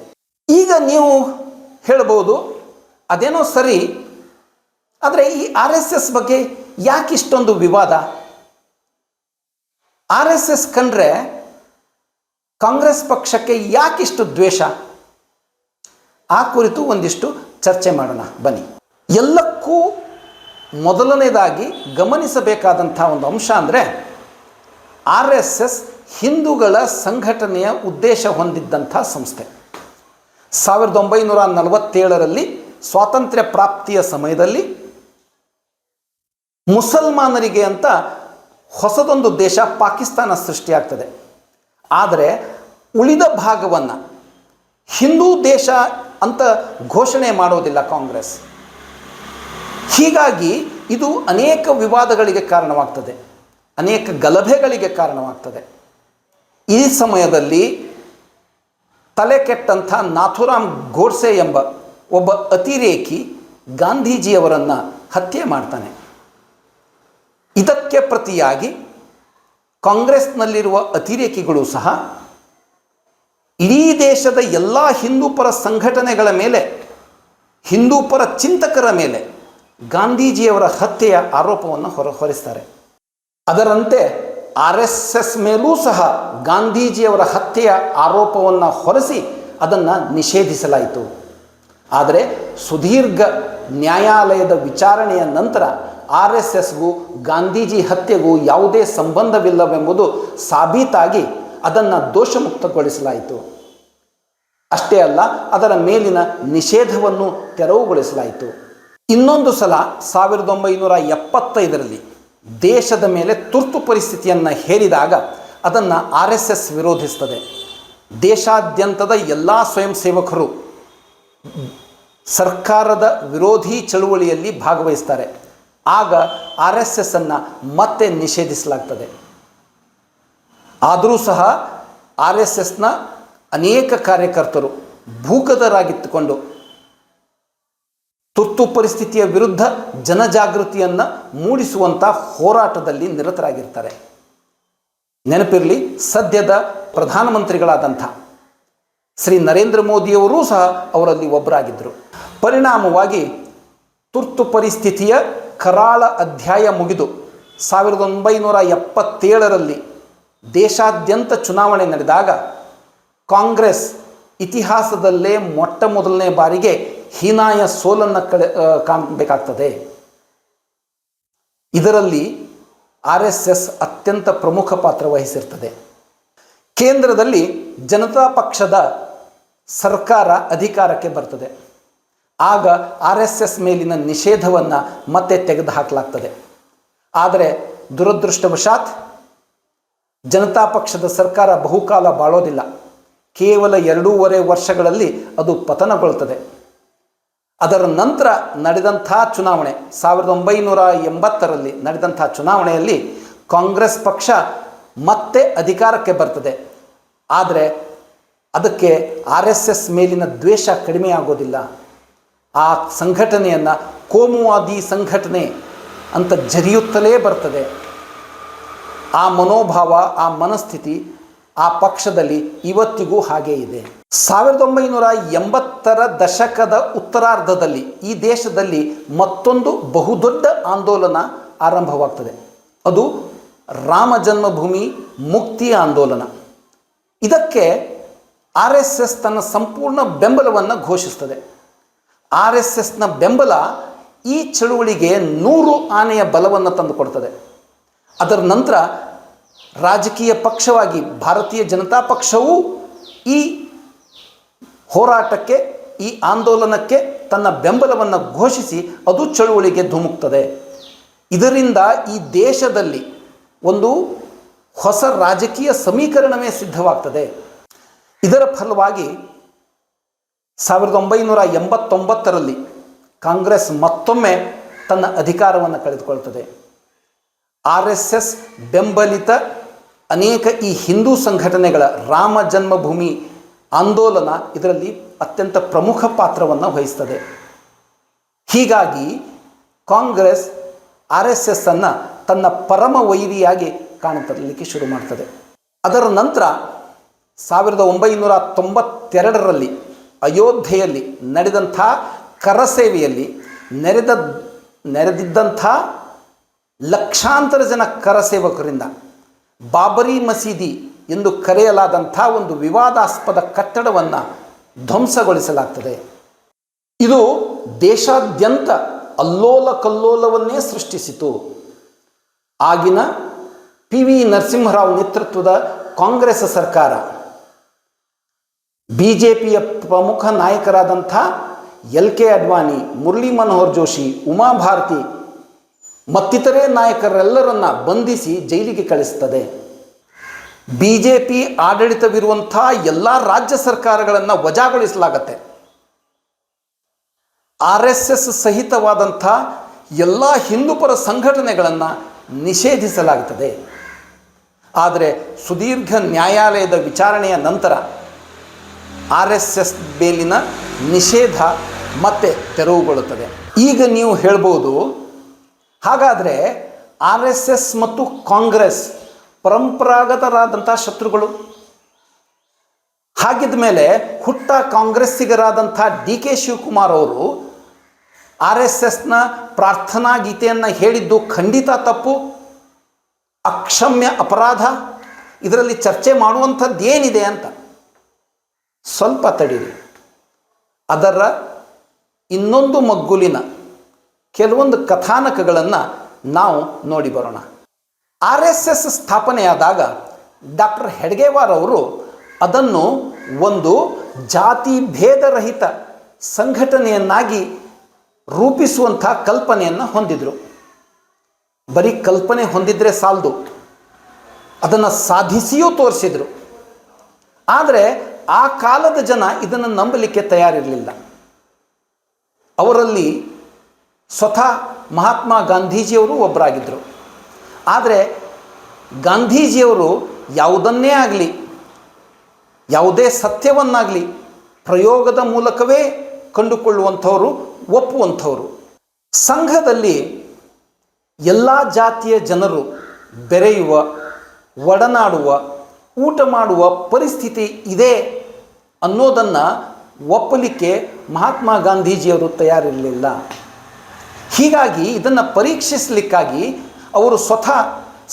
Speaker 1: ಈಗ ನೀವು ಹೇಳಬಹುದು ಅದೇನೋ ಸರಿ, ಆದರೆ ಈ ಆರ್ ಎಸ್ ಎಸ್ ಬಗ್ಗೆ ಯಾಕಿಷ್ಟೊಂದು ವಿವಾದ? ಆರ್ ಎಸ್ ಎಸ್ ಕಂಡ್ರೆ ಕಾಂಗ್ರೆಸ್ ಪಕ್ಷಕ್ಕೆ ಯಾಕಿಷ್ಟು ದ್ವೇಷ? ಆ ಕುರಿತು ಒಂದಿಷ್ಟು ಚರ್ಚೆ ಮಾಡೋಣ. ಬನ್ನಿ. ಎಲ್ಲಕ್ಕೂ ಮೊದಲನೇದಾಗಿ ಗಮನಿಸಬೇಕಾದಂಥ ಒಂದು ಅಂಶ ಅಂದರೆ ಆರ್ ಎಸ್ ಎಸ್ ಹಿಂದೂಗಳ ಸಂಘಟನೆಯ ಉದ್ದೇಶ ಹೊಂದಿದ್ದಂಥ ಸಂಸ್ಥೆ. ಸಾವಿರದ ಒಂಬೈನೂರ ನಲವತ್ತೇಳರಲ್ಲಿ ಸ್ವಾತಂತ್ರ್ಯ ಪ್ರಾಪ್ತಿಯ ಸಮಯದಲ್ಲಿ ಮುಸಲ್ಮಾನರಿಗೆ ಅಂತ ಹೊಸದೊಂದು ದೇಶ ಪಾಕಿಸ್ತಾನ ಸೃಷ್ಟಿಯಾಗ್ತದೆ. ಆದರೆ ಉಳಿದ ಭಾಗವನ್ನು ಹಿಂದೂ ದೇಶ ಅಂತ ಘೋಷಣೆ ಮಾಡೋದಿಲ್ಲ ಕಾಂಗ್ರೆಸ್. ಹೀಗಾಗಿ ಇದು ಅನೇಕ ವಿವಾದಗಳಿಗೆ ಕಾರಣವಾಗ್ತದೆ. ಅನೇಕ ಗಲಭೆಗಳಿಗೆ ಕಾರಣವಾಗ್ತದೆ. ಈ ಸಮಯದಲ್ಲಿ ತಲೆ ಕೆಟ್ಟಂಥ ನಾಥುರಾಮ್ ಗೋಡ್ಸೆ ಎಂಬ ಒಬ್ಬ ಅತಿರೇಕಿ ಗಾಂಧೀಜಿಯವರನ್ನು ಹತ್ಯೆ ಮಾಡ್ತಾನೆ. ಇದಕ್ಕೆ ಪ್ರತಿಯಾಗಿ ಕಾಂಗ್ರೆಸ್ನಲ್ಲಿರುವ ಅತಿರೇಕಿಗಳು ಸಹ ಇಡೀ ದೇಶದ ಎಲ್ಲ ಹಿಂದೂಪರ ಸಂಘಟನೆಗಳ ಮೇಲೆ ಹಿಂದೂಪರ ಚಿಂತಕರ ಮೇಲೆ ಗಾಂಧೀಜಿಯವರ ಹತ್ಯೆಯ ಆರೋಪವನ್ನು ಹೊರ ಹೊರಿಸ್ತಾರೆ. ಅದರಂತೆ ಆರ್ ಎಸ್ ಎಸ್ ಮೇಲೂ ಸಹ ಗಾಂಧೀಜಿಯವರ ಹತ್ಯೆಯ ಆರೋಪವನ್ನು ಹೊರಸಿ ಅದನ್ನು ನಿಷೇಧಿಸಲಾಯಿತು. ಆದರೆ ಸುದೀರ್ಘ ನ್ಯಾಯಾಲಯದ ವಿಚಾರಣೆಯ ನಂತರ ಆರ್ ಎಸ್ ಎಸ್ಗೂ ಗಾಂಧೀಜಿ ಹತ್ಯೆಗೂ ಯಾವುದೇ ಸಂಬಂಧವಿಲ್ಲವೆಂಬುದು ಸಾಬೀತಾಗಿ ಅದನ್ನು ದೋಷಮುಕ್ತಗೊಳಿಸಲಾಯಿತು. ಅಷ್ಟೇ ಅಲ್ಲ, ಅದರ ಮೇಲಿನ ನಿಷೇಧವನ್ನು ತೆರವುಗೊಳಿಸಲಾಯಿತು. ಇನ್ನೊಂದು ಸಲ ಸಾವಿರದ ಒಂಬೈನೂರ ಎಪ್ಪತ್ತೈದರಲ್ಲಿ ದೇಶದ ಮೇಲೆ ತುರ್ತು ಪರಿಸ್ಥಿತಿಯನ್ನು ಹೇರಿದಾಗ ಅದನ್ನು ಆರ್ ಎಸ್ ಎಸ್ ವಿರೋಧಿಸ್ತದೆ. ದೇಶಾದ್ಯಂತದ ಎಲ್ಲ ಸ್ವಯಂ ಸೇವಕರು ಸರ್ಕಾರದ ವಿರೋಧಿ ಚಳುವಳಿಯಲ್ಲಿ ಭಾಗವಹಿಸ್ತಾರೆ. ಆಗ ಆರ್ ಎಸ್ ಎಸ್ ಅನ್ನು ಮತ್ತೆ ನಿಷೇಧಿಸಲಾಗ್ತದೆ. ಆದರೂ ಸಹ ಆರ್ ಎಸ್ ಎಸ್ನ ಅನೇಕ ಕಾರ್ಯಕರ್ತರು ಭೂಗತರಾಗಿತ್ತುಕೊಂಡು ತುರ್ತು ಪರಿಸ್ಥಿತಿಯ ವಿರುದ್ಧ ಜನಜಾಗೃತಿಯನ್ನು ಮೂಡಿಸುವಂಥ ಹೋರಾಟದಲ್ಲಿ ನಿರತರಾಗಿರ್ತಾರೆ. ನೆನಪಿರಲಿ, ಸದ್ಯದ ಪ್ರಧಾನಮಂತ್ರಿಗಳಾದಂಥ ಶ್ರೀ ನರೇಂದ್ರ ಮೋದಿಯವರೂ ಸಹ ಅವರಲ್ಲಿ ಒಬ್ಬರಾಗಿದ್ದರು. ಪರಿಣಾಮವಾಗಿ ತುರ್ತು ಪರಿಸ್ಥಿತಿಯ ಕರಾಳ ಅಧ್ಯಾಯ ಮುಗಿದು ಸಾವಿರದ ಒಂಬೈನೂರ ಎಪ್ಪತ್ತೇಳರಲ್ಲಿ ದೇಶಾದ್ಯಂತ ಚುನಾವಣೆ ನಡೆದಾಗ ಕಾಂಗ್ರೆಸ್ ಇತಿಹಾಸದಲ್ಲೇ ಮೊಟ್ಟ ಮೊದಲನೇ ಬಾರಿಗೆ ಹೀನಾಯ ಸೋಲನ್ನು ಕಳೆ ಕಾಣಬೇಕಾಗ್ತದೆ. ಇದರಲ್ಲಿ ಆರ್ ಎಸ್ ಎಸ್ ಅತ್ಯಂತ ಪ್ರಮುಖ ಪಾತ್ರ ವಹಿಸಿರ್ತದೆ. ಕೇಂದ್ರದಲ್ಲಿ ಜನತಾ ಪಕ್ಷದ ಸರ್ಕಾರ ಅಧಿಕಾರಕ್ಕೆ ಬರ್ತದೆ. ಆಗ ಆರ್ ಎಸ್ ಎಸ್ ಮೇಲಿನ ನಿಷೇಧವನ್ನು ಮತ್ತೆ ತೆಗೆದುಹಾಕಲಾಗ್ತದೆ. ಆದರೆ ದುರದೃಷ್ಟವಶಾತ್ ಜನತಾ ಪಕ್ಷದ ಸರ್ಕಾರ ಬಹುಕಾಲ ಬಾಳೋದಿಲ್ಲ. ಕೇವಲ ಎರಡೂವರೆ ವರ್ಷಗಳಲ್ಲಿ ಅದು ಪತನಗೊಳ್ತದೆ. ಅದರ ನಂತರ ನಡೆದಂಥ ಚುನಾವಣೆ, ಸಾವಿರದ ಒಂಬೈನೂರ ಎಂಬತ್ತರಲ್ಲಿ ನಡೆದಂಥ ಚುನಾವಣೆಯಲ್ಲಿ ಕಾಂಗ್ರೆಸ್ ಪಕ್ಷ ಮತ್ತೆ ಅಧಿಕಾರಕ್ಕೆ ಬರ್ತದೆ. ಆದರೆ ಅದಕ್ಕೆ ಆರ್ ಎಸ್ ಎಸ್ ಮೇಲಿನ ದ್ವೇಷ ಕಡಿಮೆ ಆಗೋದಿಲ್ಲ ಆ ಸಂಘಟನೆಯನ್ನು ಕೋಮುವಾದಿ ಸಂಘಟನೆ ಅಂತ ಜರಿಯುತ್ತಲೇ ಬರ್ತದೆ. ಆ ಮನೋಭಾವ, ಆ ಮನಸ್ಥಿತಿ ಆ ಪಕ್ಷದಲ್ಲಿ ಇವತ್ತಿಗೂ ಹಾಗೇ ಇದೆ. ಸಾವಿರದ ಒಂಬೈನೂರ ಎಂಬತ್ತರ ದಶಕದ ಉತ್ತರಾರ್ಧದಲ್ಲಿ ಈ ದೇಶದಲ್ಲಿ ಮತ್ತೊಂದು ಬಹುದೊಡ್ಡ ಆಂದೋಲನ ಆರಂಭವಾಗ್ತದೆ. ಅದು ರಾಮ ಜನ್ಮಭೂಮಿ ಮುಕ್ತಿ ಆಂದೋಲನ. ಇದಕ್ಕೆ ಆರ್ ಎಸ್ ಎಸ್ ತನ್ನ ಸಂಪೂರ್ಣ ಬೆಂಬಲವನ್ನು ಘೋಷಿಸ್ತದೆ. ಆರ್ ಎಸ್ ಎಸ್ನ ಬೆಂಬಲ ಈ ಚಳುವಳಿಗೆ ನೂರು ಆನೆಯ ಬಲವನ್ನು ತಂದುಕೊಡ್ತದೆ. ಅದರ ನಂತರ ರಾಜಕೀಯ ಪಕ್ಷವಾಗಿ ಭಾರತೀಯ ಜನತಾ ಪಕ್ಷವು ಈ ಹೋರಾಟಕ್ಕೆ, ಈ ಆಂದೋಲನಕ್ಕೆ ತನ್ನ ಬೆಂಬಲವನ್ನು ಘೋಷಿಸಿ ಅದು ಚಳುವಳಿಗೆ ಧುಮುಕ್ತದೆ. ಇದರಿಂದ ಈ ದೇಶದಲ್ಲಿ ಒಂದು ಹೊಸ ರಾಜಕೀಯ ಸಮೀಕರಣವೇ ಸಿದ್ಧವಾಗ್ತದೆ. ಇದರ ಫಲವಾಗಿ ಸಾವಿರದ ಒಂಬೈನೂರ ಎಂಬತ್ತೊಂಬತ್ತರಲ್ಲಿ ಕಾಂಗ್ರೆಸ್ ಮತ್ತೊಮ್ಮೆ ತನ್ನ ಅಧಿಕಾರವನ್ನು ಕಳೆದುಕೊಳ್ತದೆ. ಆರ್ ಎಸ್ ಎಸ್ ಬೆಂಬಲಿತ ಅನೇಕ ಈ ಹಿಂದೂ ಸಂಘಟನೆಗಳ ರಾಮ ಜನ್ಮಭೂಮಿ ಆಂದೋಲನ ಇದರಲ್ಲಿ ಅತ್ಯಂತ ಪ್ರಮುಖ ಪಾತ್ರವನ್ನು ವಹಿಸ್ತದೆ. ಹೀಗಾಗಿ ಕಾಂಗ್ರೆಸ್, ಆರ್ ಎಸ್ ಎಸ್ ಅನ್ನು ತನ್ನ ಪರಮ ವೈರಿಯಾಗಿ ಕಾಣತರಲಿಕ್ಕೆ ಶುರು ಮಾಡ್ತದೆ. ಅದರ ನಂತರ ಸಾವಿರದ ಒಂಬೈನೂರ ತೊಂಬತ್ತೆರಡರಲ್ಲಿ ಅಯೋಧ್ಯೆಯಲ್ಲಿ ನಡೆದಂಥ ಕರಸೇವೆಯಲ್ಲಿ ನೆರೆದ ನೆರೆದಿದ್ದಂಥ ಲಕ್ಷಾಂತರ ಜನ ಕರಸೇವಕರಿಂದ ಬಾಬರಿ ಮಸೀದಿ ಎಂದು ಕರೆಯಲಾದಂಥ ಒಂದು ವಿವಾದಾಸ್ಪದ ಕಟ್ಟಡವನ್ನು ಧ್ವಂಸಗೊಳಿಸಲಾಗ್ತದೆ. ಇದು ದೇಶಾದ್ಯಂತ ಅಲ್ಲೋಲ ಕಲ್ಲೋಲವನ್ನೇ ಸೃಷ್ಟಿಸಿತು. ಆಗಿನ ಪಿ ವಿ ನರಸಿಂಹರಾವ್ ನೇತೃತ್ವದ ಕಾಂಗ್ರೆಸ್ ಸರ್ಕಾರ. ಬಿ ಜೆ ಪಿಯ ಪ್ರಮುಖ ನಾಯಕರಾದಂಥ ಎಲ್ ಕೆ ಅಡ್ವಾಣಿ, ಮುರಳಿ ಮನೋಹರ್ ಜೋಶಿ, ಉಮಾ ಭಾರತಿ ಮತ್ತಿತರೆ ನಾಯಕರೆಲ್ಲರನ್ನ ಬಂಧಿಸಿ ಜೈಲಿಗೆ ಕಳಿಸ್ತದೆ. ಬಿ ಜೆ ಪಿ ಆಡಳಿತವಿರುವಂಥ ಎಲ್ಲ ರಾಜ್ಯ ಸರ್ಕಾರಗಳನ್ನು ವಜಾಗೊಳಿಸಲಾಗತ್ತೆ. ಆರ್ ಎಸ್ ಎಸ್ ಸಹಿತವಾದಂಥ ಎಲ್ಲ ಹಿಂದೂಪರ ಸಂಘಟನೆಗಳನ್ನು ನಿಷೇಧಿಸಲಾಗುತ್ತದೆ ಆದರೆ ಸುದೀರ್ಘ ನ್ಯಾಯಾಲಯದ ವಿಚಾರಣೆಯ ನಂತರ ಆರ್ ಎಸ್ ಎಸ್ ಮೇಲಿನ ನಿಷೇಧ ಮತ್ತೆ ತೆರವುಗೊಳ್ಳುತ್ತದೆ. ಈಗ ನೀವು ಹೇಳ್ಬೋದು ಹಾಗಾದರೆ ಆರ್ ಎಸ್ ಎಸ್ ಮತ್ತು ಕಾಂಗ್ರೆಸ್ ಪರಂಪರಾಗತರಾದಂಥ ಶತ್ರುಗಳು. ಹಾಗಿದ್ದ ಮೇಲೆ ಹುಟ್ಟ ಕಾಂಗ್ರೆಸ್ಸಿಗರಾದಂಥ ಡಿ ಕೆ ಶಿವಕುಮಾರ್ ಅವರು ಆರ್ ಎಸ್ ಎಸ್ನ ಪ್ರಾರ್ಥನಾ ಗೀತೆಯನ್ನು ಹೇಳಿದ್ದು ಖಂಡಿತ ತಪ್ಪು, ಅಕ್ಷಮ್ಯ ಅಪರಾಧ, ಇದರಲ್ಲಿ ಚರ್ಚೆ ಮಾಡುವಂಥದ್ದೇನಿದೆ ಅಂತ ಸ್ವಲ್ಪ ತಡೀರಿ. ಅದರ ಇನ್ನೊಂದು ಮಗ್ಗುಲಿನ ಕೆಲವೊಂದು ಕಥಾನಕಗಳನ್ನು ನಾವು ನೋಡಿ ಬರೋಣ. ಆರ್ ಎಸ್ ಎಸ್ ಸ್ಥಾಪನೆಯಾದಾಗ ಡಾಕ್ಟರ್ ಹೆಡ್ಗೇವಾರ್ ಅವರು ಅದನ್ನು ಒಂದು ಜಾತಿ ಭೇದರಹಿತ ಸಂಘಟನೆಯನ್ನಾಗಿ ರೂಪಿಸುವಂಥ ಕಲ್ಪನೆಯನ್ನು ಹೊಂದಿದರು. ಬರೀ ಕಲ್ಪನೆ ಹೊಂದಿದ್ರೆ ಸಾಲದು. ಅದನ್ನು ಸಾಧಿಸಿಯೂ ತೋರಿಸಿದರು. ಆದರೆ ಆ ಕಾಲದ ಜನ ಇದನ್ನು ನಂಬಲಿಕ್ಕೆ ತಯಾರಿರಲಿಲ್ಲ. ಅವರಲ್ಲಿ ಸ್ವತಃ ಮಹಾತ್ಮ ಗಾಂಧೀಜಿಯವರು ಒಬ್ಬರಾಗಿದ್ದರು. ಆದರೆ ಗಾಂಧೀಜಿಯವರು ಯಾವುದನ್ನೇ ಆಗಲಿ, ಯಾವುದೇ ಸತ್ಯವನ್ನಾಗಲಿ ಪ್ರಯೋಗದ ಮೂಲಕವೇ ಕಂಡುಕೊಳ್ಳುವಂಥವರು, ಒಪ್ಪುವಂಥವರು. ಸಂಘದಲ್ಲಿ ಎಲ್ಲ ಜಾತಿಯ ಜನರು ಬೆರೆಯುವ, ಒಡನಾಡುವ, ಊಟ ಮಾಡುವ ಪರಿಸ್ಥಿತಿ ಇದೆ ಅನ್ನೋದನ್ನು ಒಪ್ಪಲಿಕ್ಕೆ ಮಹಾತ್ಮ ಗಾಂಧೀಜಿಯವರು ತಯಾರಿರಲಿಲ್ಲ. ಹೀಗಾಗಿ ಇದನ್ನು ಪರೀಕ್ಷಿಸಲಿಕ್ಕಾಗಿ ಅವರು ಸ್ವತಃ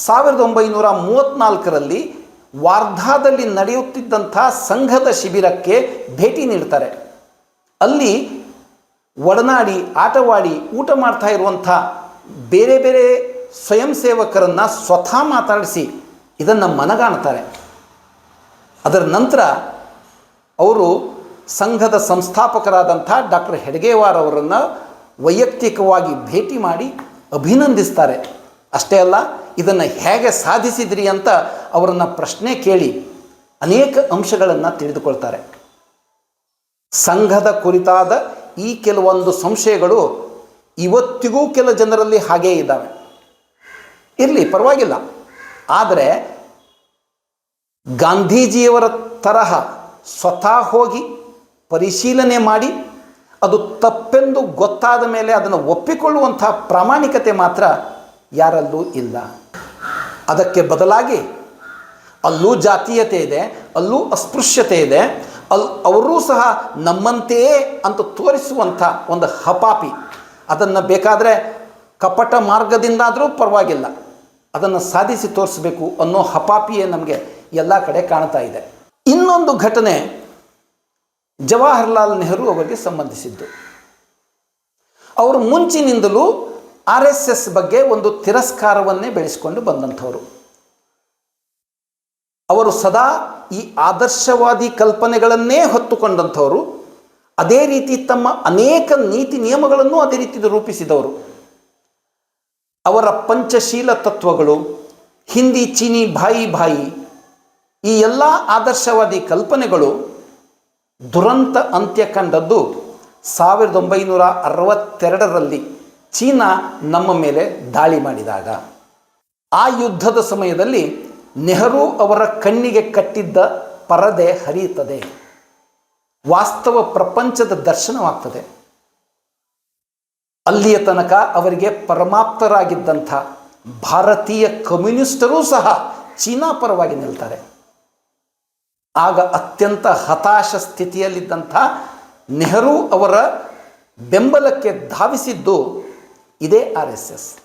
Speaker 1: ಸಾವಿರದ ಒಂಬೈನೂರ ಮೂವತ್ತ್ನಾಲ್ಕರಲ್ಲಿ ವಾರ್ಧಾದಲ್ಲಿ ನಡೆಯುತ್ತಿದ್ದಂಥ ಸಂಘದ ಶಿಬಿರಕ್ಕೆ ಭೇಟಿ ನೀಡ್ತಾರೆ. ಅಲ್ಲಿ ಒಡನಾಡಿ, ಆಟವಾಡಿ, ಊಟ ಮಾಡ್ತಾ ಇರುವಂಥ ಬೇರೆ ಬೇರೆ ಸ್ವಯಂ ಸೇವಕರನ್ನು ಸ್ವತಃ ಮಾತಾಡಿಸಿ ಇದನ್ನು ಮನಗಾಣ್ತಾರೆ. ಅದರ ನಂತರ ಅವರು ಸಂಘದ ಸಂಸ್ಥಾಪಕರಾದಂಥ ಡಾಕ್ಟರ್ ಹೆಡ್ಗೇವಾರ್ ಅವರನ್ನು ವೈಯಕ್ತಿಕವಾಗಿ ಭೇಟಿ ಮಾಡಿ ಅಭಿನಂದಿಸ್ತಾರೆ. ಅಷ್ಟೇ ಅಲ್ಲ, ಇದನ್ನು ಹೇಗೆ ಸಾಧಿಸಿದ್ರಿ ಅಂತ ಅವರನ್ನು ಪ್ರಶ್ನೆ ಕೇಳಿ ಅನೇಕ ಅಂಶಗಳನ್ನು ತಿಳಿದುಕೊಳ್ತಾರೆ. ಸಂಘದ ಕುರಿತಾದ ಈ ಕೆಲವೊಂದು ಸಂಶಯಗಳು ಇವತ್ತಿಗೂ ಕೆಲ ಜನರಲ್ಲಿ ಹಾಗೇ ಇದ್ದಾವೆ. ಇರಲಿ, ಪರವಾಗಿಲ್ಲ. ಆದರೆ ಗಾಂಧೀಜಿಯವರ ತರಹ ಸ್ವತಃ ಹೋಗಿ ಪರಿಶೀಲನೆ ಮಾಡಿ ಅದು ತಪ್ಪೆಂದು ಗೊತ್ತಾದ ಮೇಲೆ ಅದನ್ನು ಒಪ್ಪಿಕೊಳ್ಳುವಂಥ ಪ್ರಾಮಾಣಿಕತೆ ಮಾತ್ರ ಯಾರಲ್ಲೂ ಇಲ್ಲ. ಅದಕ್ಕೆ ಬದಲಾಗಿ ಅಲ್ಲೂ ಜಾತೀಯತೆ ಇದೆ, ಅಲ್ಲೂ ಅಸ್ಪೃಶ್ಯತೆ ಇದೆ ಅಲ್ಲಿ ಅವರೂ ಸಹ ನಮ್ಮಂತೆಯೇ ಅಂತ ತೋರಿಸುವಂಥ ಒಂದು ಹಪಾಪಿ. ಅದನ್ನು ಬೇಕಾದರೆ ಕಪಟ ಮಾರ್ಗದಿಂದಾದರೂ ಪರವಾಗಿಲ್ಲ. ಅದನ್ನು ಸಾಧಿಸಿ ತೋರಿಸಬೇಕು ಅನ್ನೋ ಹಪಾಪಿಯೇ ನಮಗೆ ಎಲ್ಲ ಕಡೆ ಕಾಣ್ತಾ ಇದೆ. ಇನ್ನೊಂದು ಘಟನೆ ಜವಾಹರ್ಲಾಲ್ ನೆಹರು ಅವರಿಗೆ ಸಂಬಂಧಿಸಿದ್ದು. ಅವರು ಮುಂಚಿನಿಂದಲೂ ಆರ್ ಎಸ್ ಎಸ್ ಬಗ್ಗೆ ಒಂದು ತಿರಸ್ಕಾರವನ್ನೇ ಬೆಳೆಸಿಕೊಂಡು ಬಂದಂಥವರು. ಅವರು ಸದಾ ಈ ಆದರ್ಶವಾದಿ ಕಲ್ಪನೆಗಳನ್ನೇ ಹೊತ್ತುಕೊಂಡಂಥವರು. ಅದೇ ರೀತಿ ತಮ್ಮ ಅನೇಕ ನೀತಿ ನಿಯಮಗಳನ್ನು ಅದೇ ರೀತಿ ರೂಪಿಸಿದವರು. ಅವರ ಪಂಚಶೀಲ ತತ್ವಗಳು, ಹಿಂದಿ, ಚೀನಿ, ಭಾಯಿ ಭಾಯಿ, ಈ ಎಲ್ಲ ಆದರ್ಶವಾದಿ ಕಲ್ಪನೆಗಳು ದುರಂತ ಅಂತ್ಯ ಕಂಡದ್ದು ಸಾವಿರದ ಒಂಬೈನೂರ ಅರವತ್ತೆರಡರಲ್ಲಿ ಚೀನಾ ನಮ್ಮ ಮೇಲೆ ದಾಳಿ ಮಾಡಿದಾಗ. ಆ ಯುದ್ಧದ ಸಮಯದಲ್ಲಿ ನೆಹರು ಅವರ ಕಣ್ಣಿಗೆ ಕಟ್ಟಿದ್ದ ಪರದೆ ಹರಿಯುತ್ತದೆ. ವಾಸ್ತವ ಪ್ರಪಂಚದ ದರ್ಶನವಾಗ್ತದೆ. ಅಲ್ಲಿಯ ತನಕ ಅವರಿಗೆ ಪರಮಾಪ್ತರಾಗಿದ್ದಂಥ ಭಾರತೀಯ ಕಮ್ಯುನಿಸ್ಟರೂ ಸಹ ಚೀನಾ ಪರವಾಗಿ ನಿಲ್ತಾರೆ. ಆಗ ಅತ್ಯಂತ ಹತಾಶ ಸ್ಥಿತಿಯಲ್ಲಿದ್ದಂಥ ನೆಹರು ಅವರ ಬೆಂಬಲಕ್ಕೆ ಧಾವಿಸಿದ್ದು ಇದೇ ಆರ್ ಎಸ್ ಎಸ್.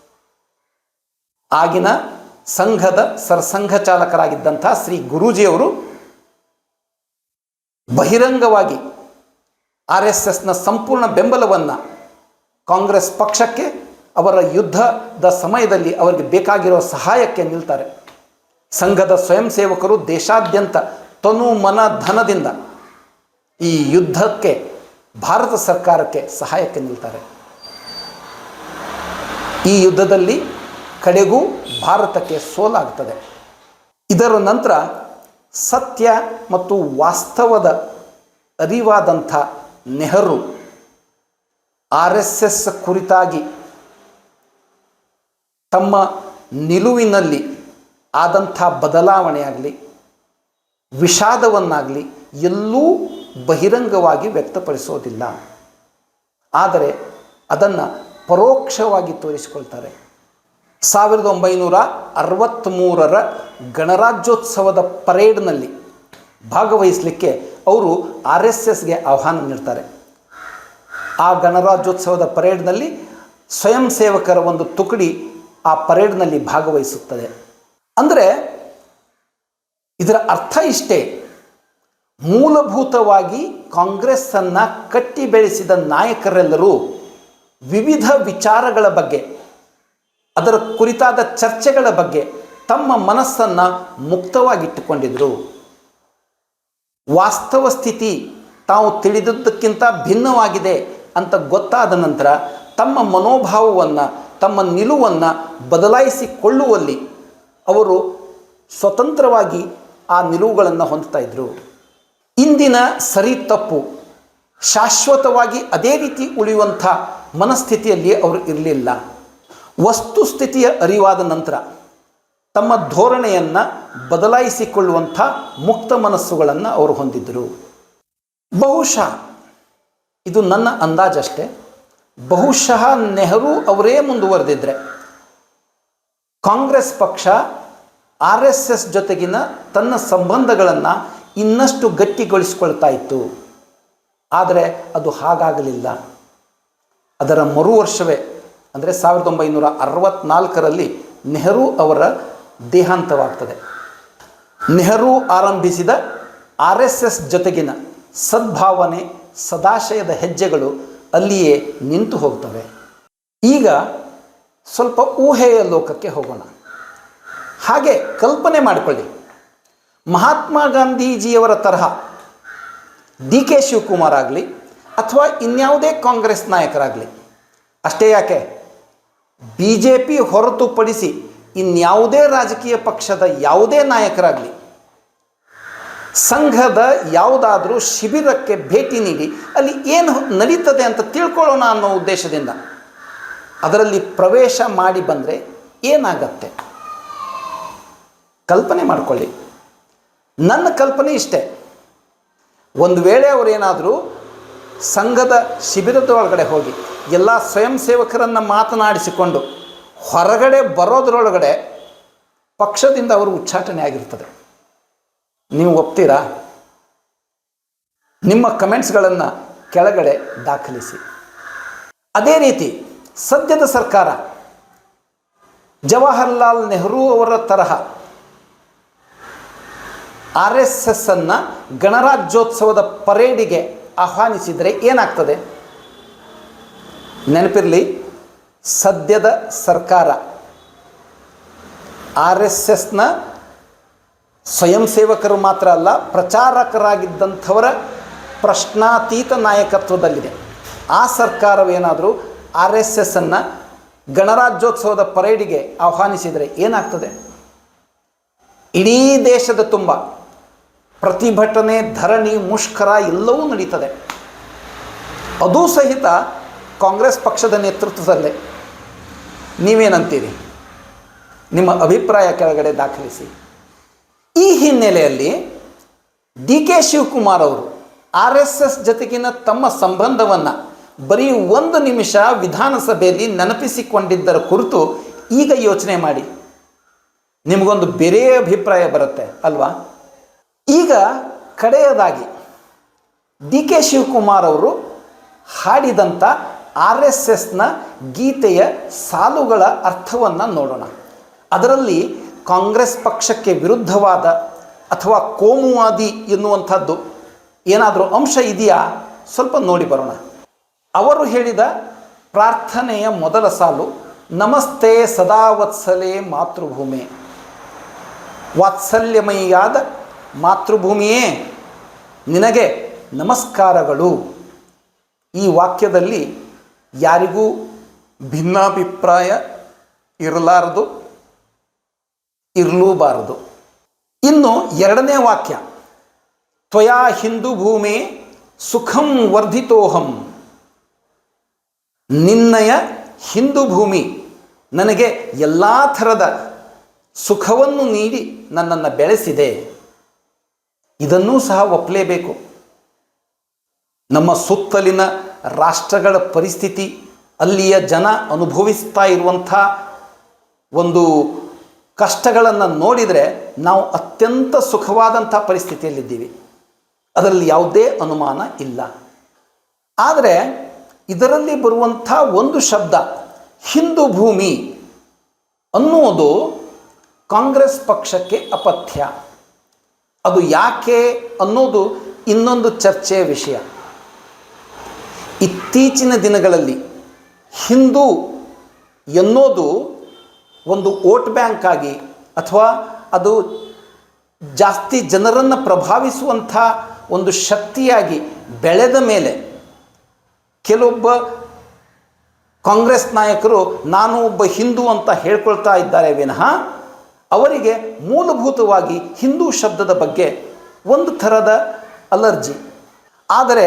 Speaker 1: ಆಗಿನ ಸಂಘದ ಸರ್ಸಂಘ ಚಾಲಕರಾಗಿದ್ದಂಥ ಶ್ರೀ ಗುರೂಜಿಯವರು ಬಹಿರಂಗವಾಗಿ ಆರ್ ಎಸ್ ಎಸ್ನ ಸಂಪೂರ್ಣ ಬೆಂಬಲವನ್ನು ಕಾಂಗ್ರೆಸ್ ಪಕ್ಷಕ್ಕೆ ಅವರ ಯುದ್ಧದ ಸಮಯದಲ್ಲಿ ಅವರಿಗೆ ಬೇಕಾಗಿರೋ ಸಹಾಯಕ್ಕೆ ನಿಲ್ತಾರೆ. ಸಂಘದ ಸ್ವಯಂ ಸೇವಕರು ದೇಶಾದ್ಯಂತ ತನು ಮನ ಧನದಿಂದ ಈ ಯುದ್ಧಕ್ಕೆ, ಭಾರತ ಸರ್ಕಾರಕ್ಕೆ ಸಹಾಯಕ್ಕೆ ನಿಲ್ತಾರೆ. ಈ ಯುದ್ಧದಲ್ಲಿ ಕಡೆಗೂ ಭಾರತಕ್ಕೆ ಸೋಲಾಗ್ತದೆ. ಇದರ ನಂತರ ಸತ್ಯ ಮತ್ತು ವಾಸ್ತವದ ಅರಿವಾದಂಥ ನೆಹರು ಆರ್ ಎಸ್ ಎಸ್ ಕುರಿತಾಗಿ ತಮ್ಮ ನಿಲುವಿನಲ್ಲಿ ಆದಂಥ ಬದಲಾವಣೆಯಾಗಲಿ ವಿಷಾದವನ್ನಾಗಲಿ ಎಲ್ಲೂ ಬಹಿರಂಗವಾಗಿ ವ್ಯಕ್ತಪಡಿಸೋದಿಲ್ಲ. ಆದರೆ ಅದನ್ನು ಪರೋಕ್ಷವಾಗಿ ತೋರಿಸಿಕೊಳ್ತಾರೆ. ಸಾವಿರದ ಒಂಬೈನೂರ ಅರವತ್ತ್ಮೂರರ ಗಣರಾಜ್ಯೋತ್ಸವದ ಪರೇಡ್ನಲ್ಲಿ ಭಾಗವಹಿಸಲಿಕ್ಕೆ ಅವರು ಆರ್ ಎಸ್ ಎಸ್ಗೆ ಆಹ್ವಾನ ನೀಡ್ತಾರೆ. ಆ ಗಣರಾಜ್ಯೋತ್ಸವದ ಪರೇಡ್ನಲ್ಲಿ ಸ್ವಯಂ ಸೇವಕರ ಒಂದು ತುಕಡಿ ಆ ಪರೇಡ್ನಲ್ಲಿ ಭಾಗವಹಿಸುತ್ತದೆ. ಅಂದರೆ ಇದರ ಅರ್ಥ ಇಷ್ಟೇ. ಮೂಲಭೂತವಾಗಿ ಕಾಂಗ್ರೆಸ್ಸನ್ನು ಕಟ್ಟಿ ಬೆಳೆಸಿದ ನಾಯಕರೆಲ್ಲರೂ ವಿವಿಧ ವಿಚಾರಗಳ ಬಗ್ಗೆ, ಅದರ ಕುರಿತಾದ ಚರ್ಚೆಗಳ ಬಗ್ಗೆ ತಮ್ಮ ಮನಸ್ಸನ್ನು ಮುಕ್ತವಾಗಿಟ್ಟುಕೊಂಡಿದ್ದರು ವಾಸ್ತವ ಸ್ಥಿತಿ ತಾವು ತಿಳಿದದ್ದಕ್ಕಿಂತ ಭಿನ್ನವಾಗಿದೆ ಅಂತ ಗೊತ್ತಾದ ನಂತರ ತಮ್ಮ ಮನೋಭಾವವನ್ನು, ತಮ್ಮ ನಿಲುವನ್ನು ಬದಲಾಯಿಸಿಕೊಳ್ಳುವಲ್ಲಿ ಅವರು ಸ್ವತಂತ್ರವಾಗಿ ಆ ನಿಲುವುಗಳನ್ನು ಹೊಂದ್ತಾ ಇದ್ದರು ಇಂದಿನ ಸರಿ ತಪ್ಪು, ಶಾಶ್ವತವಾಗಿ ಅದೇ ರೀತಿ ಉಳಿಯುವಂಥ ಮನಸ್ಥಿತಿಯಲ್ಲಿ ಅವರು ಇರಲಿಲ್ಲ. ವಸ್ತುಸ್ಥಿತಿಯ ಅರಿವಾದ ನಂತರ ತಮ್ಮ ಧೋರಣೆಯನ್ನು ಬದಲಾಯಿಸಿಕೊಳ್ಳುವಂಥ ಮುಕ್ತ ಮನಸ್ಸುಗಳನ್ನು ಅವರು ಹೊಂದಿದ್ದರು ಬಹುಶಃ, ಇದು ನನ್ನ ಅಂದಾಜಷ್ಟೇ, ಬಹುಶಃ ನೆಹರು ಅವರೇ ಮುಂದುವರೆದಿದ್ದರೆ ಕಾಂಗ್ರೆಸ್ ಪಕ್ಷ ಆರ್ ಎಸ್ ಎಸ್ ಜೊತೆಗಿನ ತನ್ನ ಸಂಬಂಧಗಳನ್ನು ಇನ್ನಷ್ಟು ಗಟ್ಟಿಗೊಳಿಸಿಕೊಳ್ತಾ ಇತ್ತು. ಆದರೆ ಅದು ಹಾಗಾಗಲಿಲ್ಲ. ಅದರ ಮರು ವರ್ಷವೇ ಅಂದರೆ ಸಾವಿರದ ಒಂಬೈನೂರ ಅರವತ್ನಾಲ್ಕರಲ್ಲಿ ನೆಹರು ಅವರ ದೇಹಾಂತವಾಗ್ತದೆ. ನೆಹರು ಆರಂಭಿಸಿದ ಆರ್ ಎಸ್ ಎಸ್ ಜೊತೆಗಿನ ಸದ್ಭಾವನೆ, ಸದಾಶಯದ ಹೆಜ್ಜೆಗಳು ಅಲ್ಲಿಯೇ ನಿಂತು ಹೋಗ್ತವೆ. ಈಗ ಸ್ವಲ್ಪ ಊಹೆಯ ಲೋಕಕ್ಕೆ ಹೋಗೋಣ. ಹಾಗೆ ಕಲ್ಪನೆ ಮಾಡಿಕೊಳ್ಳಿ. ಮಹಾತ್ಮ ಗಾಂಧೀಜಿಯವರ ತರಹ ಡಿ ಕೆ ಶಿವಕುಮಾರ್ ಆಗಲಿ ಅಥವಾ ಇನ್ಯಾವುದೇ ಕಾಂಗ್ರೆಸ್ ನಾಯಕರಾಗಲಿ, ಅಷ್ಟೇ ಯಾಕೆ ಬಿ ಜೆ ಪಿ ಹೊರತುಪಡಿಸಿ ಇನ್ಯಾವುದೇ ರಾಜಕೀಯ ಪಕ್ಷದ ಯಾವುದೇ ನಾಯಕರಾಗಲಿ, ಸಂಘದ ಯಾವುದಾದರೂ ಶಿಬಿರಕ್ಕೆ ಭೇಟಿ ನೀಡಿ ಅಲ್ಲಿ ಏನು ನಡೀತದೆ ಅಂತ ತಿಳ್ಕೊಳ್ಳೋಣ ಅನ್ನೋ ಉದ್ದೇಶದಿಂದ ಅದರಲ್ಲಿ ಪ್ರವೇಶ ಮಾಡಿ ಬಂದರೆ ಏನಾಗತ್ತೆ? ಕಲ್ಪನೆ ಮಾಡಿಕೊಳ್ಳಿ. ನನ್ನ ಕಲ್ಪನೆ ಇಷ್ಟೇ. ಒಂದು ವೇಳೆ ಅವರೇನಾದರೂ ಸಂಘದ ಶಿಬಿರದ ಒಳಗಡೆ ಹೋಗಿ, ಎಲ್ಲ ಸ್ವಯಂ ಸೇವಕರನ್ನು ಮಾತನಾಡಿಸಿಕೊಂಡು ಹೊರಗಡೆ ಬರೋದರೊಳಗಡೆ ಪಕ್ಷದಿಂದ ಅವರು ಉಚ್ಚಾಟನೆ ಆಗಿರ್ತದೆ. ನೀವು ಒಪ್ತೀರಾ? ನಿಮ್ಮ ಕಮೆಂಟ್ಸ್ಗಳನ್ನು ಕೆಳಗಡೆ ದಾಖಲಿಸಿ. ಅದೇ ರೀತಿ ಸದ್ಯದ ಸರ್ಕಾರ ಜವಾಹರ್ಲಾಲ್ ನೆಹರು ಅವರ ತರಹ ಆರ್ ಎಸ್ ಎಸ್ ಅನ್ನು ಗಣರಾಜ್ಯೋತ್ಸವದ ಪರೇಡಿಗೆ ಆಹ್ವಾನಿಸಿದರೆ ಏನಾಗ್ತದೆ? ನೆನಪಿರಲಿ, ಸದ್ಯದ ಸರ್ಕಾರ ಆರ್ ಎಸ್ ಎಸ್ನ ಸ್ವಯಂ ಸೇವಕರು ಮಾತ್ರ ಅಲ್ಲ, ಪ್ರಚಾರಕರಾಗಿದ್ದಂಥವರ ಪ್ರಶ್ನಾತೀತ ನಾಯಕತ್ವದಲ್ಲಿದೆ. ಆ ಸರ್ಕಾರವೇನಾದರೂ ಆರ್ ಎಸ್ ಎಸ್ಸನ್ನು ಗಣರಾಜ್ಯೋತ್ಸವದ ಪರೇಡಿಗೆ ಆಹ್ವಾನಿಸಿದರೆ ಏನಾಗ್ತದೆ? ಇಡೀ ದೇಶದ ತುಂಬ ಪ್ರತಿಭಟನೆ, ಧರಣಿ, ಮುಷ್ಕರ ಎಲ್ಲವೂ ನಡೀತದೆ. ಅದೂ ಸಹಿತ ಕಾಂಗ್ರೆಸ್ ಪಕ್ಷದ ನೇತೃತ್ವದಲ್ಲೇ ನೀವೇನಂತೀರಿ? ನಿಮ್ಮ ಅಭಿಪ್ರಾಯ ಕೆಳಗಡೆ ದಾಖಲಿಸಿ. ಈ ಹಿನ್ನೆಲೆಯಲ್ಲಿ ಡಿ ಕೆ ಶಿವಕುಮಾರ್ ಅವರು ಆರ್ ಎಸ್ ಎಸ್ ಜೊತೆಗಿನ ತಮ್ಮ ಸಂಬಂಧವನ್ನು ಬರೀ ಒಂದು ನಿಮಿಷ ವಿಧಾನಸಭೆಯಲ್ಲಿ ನೆನಪಿಸಿಕೊಂಡಿದ್ದರ ಕುರಿತು ಈಗ ಯೋಚನೆ ಮಾಡಿ. ನಿಮಗೊಂದು ಬೇರೆ ಅಭಿಪ್ರಾಯ ಬರುತ್ತೆ, ಅಲ್ವಾ? ಈಗ ಕಡೆಯದಾಗಿ ಡಿ ಕೆ ಶಿವಕುಮಾರ್ ಅವರು ಹಾಡಿದಂಥ ಆರ್ ಎಸ್ ಎಸ್ನ ಗೀತೆಯ ಸಾಲುಗಳ ಅರ್ಥವನ್ನು ನೋಡೋಣ. ಅದರಲ್ಲಿ ಕಾಂಗ್ರೆಸ್ ಪಕ್ಷಕ್ಕೆ ವಿರುದ್ಧವಾದ ಅಥವಾ ಕೋಮುವಾದಿ ಎನ್ನುವಂಥದ್ದು ಏನಾದರೂ ಅಂಶ ಇದೆಯಾ? ಸ್ವಲ್ಪ ನೋಡಿ ಬರೋಣ. ಅವರು ಹೇಳಿದ ಪ್ರಾರ್ಥನೆಯ ಮೊದಲ ಸಾಲು, ನಮಸ್ತೆ ಸದಾ ವತ್ಸಲೆ ಮಾತೃಭೂಮಿ. ವಾತ್ಸಲ್ಯಮಯಿಯಾದ ಮಾತೃಭೂಮಿಯೇ, ನಿನಗೆ ನಮಸ್ಕಾರಗಳು. ಈ ವಾಕ್ಯದಲ್ಲಿ ಯಾರಿಗೂ ಭಿನ್ನಾಭಿಪ್ರಾಯ ಇರಲಾರದು, ಇರಲೂಬಾರದು. ಇನ್ನು ಎರಡನೇ ವಾಕ್ಯ, ತ್ವಯಾ ಹಿಂದೂ ಭೂಮಿ ಸುಖಂ ವರ್ಧಿತೋಹಂ. ನಿನ್ನಯ ಹಿಂದೂ ಭೂಮಿ ನನಗೆ ಎಲ್ಲ ಥರದ ಸುಖವನ್ನು ನೀಡಿ ನನ್ನನ್ನು ಬೆಳೆಸಿದೆ. ಇದನ್ನೂ ಸಹ ಒಪ್ಪಲೇಬೇಕು ನಮ್ಮ ಸುತ್ತಲಿನ ರಾಷ್ಟ್ರಗಳ ಪರಿಸ್ಥಿತಿ, ಅಲ್ಲಿಯ ಜನ ಅನುಭವಿಸ್ತಾ ಇರುವಂಥ ಒಂದು ಕಷ್ಟಗಳನ್ನು ನೋಡಿದರೆ ನಾವು ಅತ್ಯಂತ ಸುಖವಾದಂಥ ಪರಿಸ್ಥಿತಿಯಲ್ಲಿದ್ದೀವಿ. ಅದರಲ್ಲಿ ಯಾವುದೇ ಅನುಮಾನ ಇಲ್ಲ. ಆದರೆ ಇದರಲ್ಲಿ ಬರುವಂಥ ಒಂದು ಶಬ್ದ, ಹಿಂದೂ ಭೂಮಿ ಅನ್ನುವುದು ಕಾಂಗ್ರೆಸ್ ಪಕ್ಷಕ್ಕೆ ಅಪಥ್ಯ. ಅದು ಯಾಕೆ ಅನ್ನೋದು ಇನ್ನೊಂದು ಚರ್ಚೆಯ ವಿಷಯ. ಇತ್ತೀಚಿನ ದಿನಗಳಲ್ಲಿ ಹಿಂದೂ ಎನ್ನೋದು ಒಂದು ವೋಟ್ ಬ್ಯಾಂಕ್ ಆಗಿ ಅಥವಾ ಅದು ಜಾಸ್ತಿ ಜನರನ್ನು ಪ್ರಭಾವಿಸುವಂಥ ಒಂದು ಶಕ್ತಿಯಾಗಿ ಬೆಳೆದ ಮೇಲೆ ಕೆಲವೊಬ್ಬ ಕಾಂಗ್ರೆಸ್ ನಾಯಕರು, ನಾನು ಒಬ್ಬ ಹಿಂದೂ ಅಂತ ಹೇಳ್ಕೊಳ್ತಾ ಇದ್ದಾರೆ ವಿನಃ ಅವರಿಗೆ ಮೂಲಭೂತವಾಗಿ ಹಿಂದೂ ಶಬ್ದದ ಬಗ್ಗೆ ಒಂದು ಥರದ ಅಲರ್ಜಿ. ಆದರೆ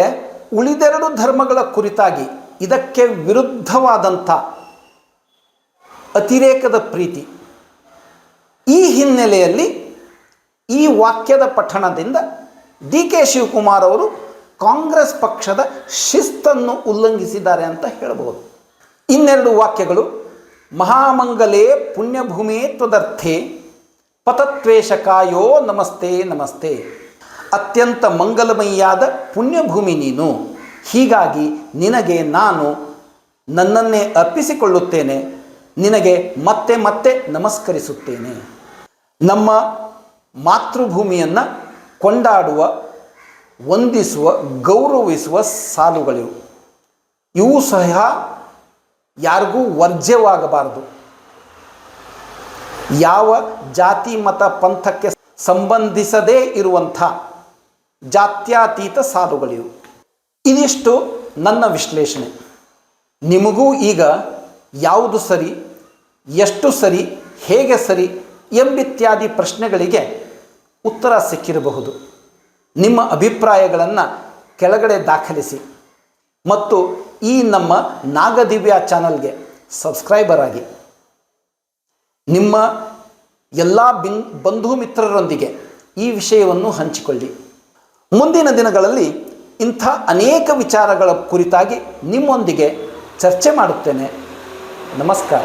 Speaker 1: ಉಳಿದೆರಡು ಧರ್ಮಗಳ ಕುರಿತಾಗಿ ಇದಕ್ಕೆ ವಿರುದ್ಧವಾದಂಥ ಅತಿರೇಕದ ಪ್ರೀತಿ. ಈ ಹಿನ್ನೆಲೆಯಲ್ಲಿ ಈ ವಾಕ್ಯದ ಪಠಣದಿಂದ ಡಿ ಕೆ ಶಿವಕುಮಾರ್ ಅವರು ಕಾಂಗ್ರೆಸ್ ಪಕ್ಷದ ಶಿಸ್ತನ್ನು ಉಲ್ಲಂಘಿಸಿದ್ದಾರೆ ಅಂತ ಹೇಳಬಹುದು ಇನ್ನೆರಡು ವಾಕ್ಯಗಳು ಮಹಾಮಂಗಲೇ ಪುಣ್ಯಭೂಮೇ ತ್ವದರ್ಥೆ ಪತತ್ವೇಷಕಾಯೋ ನಮಸ್ತೆ ನಮಸ್ತೆ. ಅತ್ಯಂತ ಮಂಗಲಮಯಿಯಾದ ಪುಣ್ಯಭೂಮಿ ನೀನು. ಹೀಗಾಗಿ ನಿನಗೆ ನಾನು ನನ್ನನ್ನೇ ಅರ್ಪಿಸಿಕೊಳ್ಳುತ್ತೇನೆ. ನಿನಗೆ ಮತ್ತೆ ಮತ್ತೆ ನಮಸ್ಕರಿಸುತ್ತೇನೆ. ನಮ್ಮ ಮಾತೃಭೂಮಿಯನ್ನು ಕೊಂಡಾಡುವ, ವಂದಿಸುವ, ಗೌರವಿಸುವ ಸಾಲುಗಳಿವು. ಇವು ಸಹ ಯಾರಿಗೂ ವರ್ಜ್ಯವಾಗಬಾರದು. ಯಾವ ಜಾತಿ ಮತ ಪಂಥಕ್ಕೆ ಸಂಬಂಧಿಸದೇ ಇರುವಂಥ ಜಾತ್ಯಾತೀತ ಸಾಲುಗಳಿವು ಇದಿಷ್ಟು ನನ್ನ ವಿಶ್ಲೇಷಣೆ. ನಿಮಗೂ ಈಗ ಯಾವುದು ಸರಿ, ಎಷ್ಟು ಸರಿ, ಹೇಗೆ ಸರಿ ಎಂಬಿತ್ಯಾದಿ ಪ್ರಶ್ನೆಗಳಿಗೆ ಉತ್ತರ ಸಿಕ್ಕಿರಬಹುದು. ನಿಮ್ಮ ಅಭಿಪ್ರಾಯಗಳನ್ನು ಕೆಳಗಡೆ ದಾಖಲಿಸಿ. ಮತ್ತು ಈ ನಮ್ಮ ನಾಗದಿವ್ಯ ಚಾನಲ್ಗೆ ಸಬ್ಸ್ಕ್ರೈಬರ್ ಆಗಿ. ನಿಮ್ಮ ಎಲ್ಲ ಬಿನ್ ಬಂಧು ಮಿತ್ರರೊಂದಿಗೆ ಈ ವಿಷಯವನ್ನು ಹಂಚಿಕೊಳ್ಳಿ. ಮುಂದಿನ ದಿನಗಳಲ್ಲಿ ಇಂಥ ಅನೇಕ ವಿಚಾರಗಳ ಕುರಿತಾಗಿ ನಿಮ್ಮೊಂದಿಗೆ ಚರ್ಚೆ ಮಾಡುತ್ತೇನೆ. ನಮಸ್ಕಾರ.